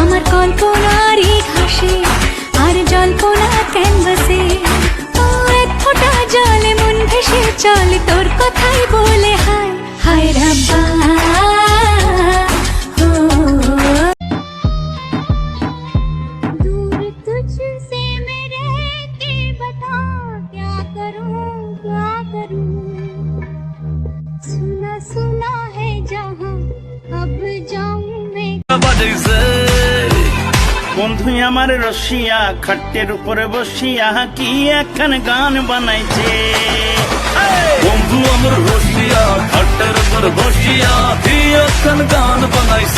আমার কল্পনার ঘাসে আর জল্পনার ক্যানভাসে ও জলে মন ভেসে তোর কথাই বল বন্ধু, আমার রসিয়া খাটের উপরে বসিয়া কি এখন গান বানাইছে? বন্ধু, আমার রসিয়া খাটের উপর বসিয়া কি এখন গান বানাইছে?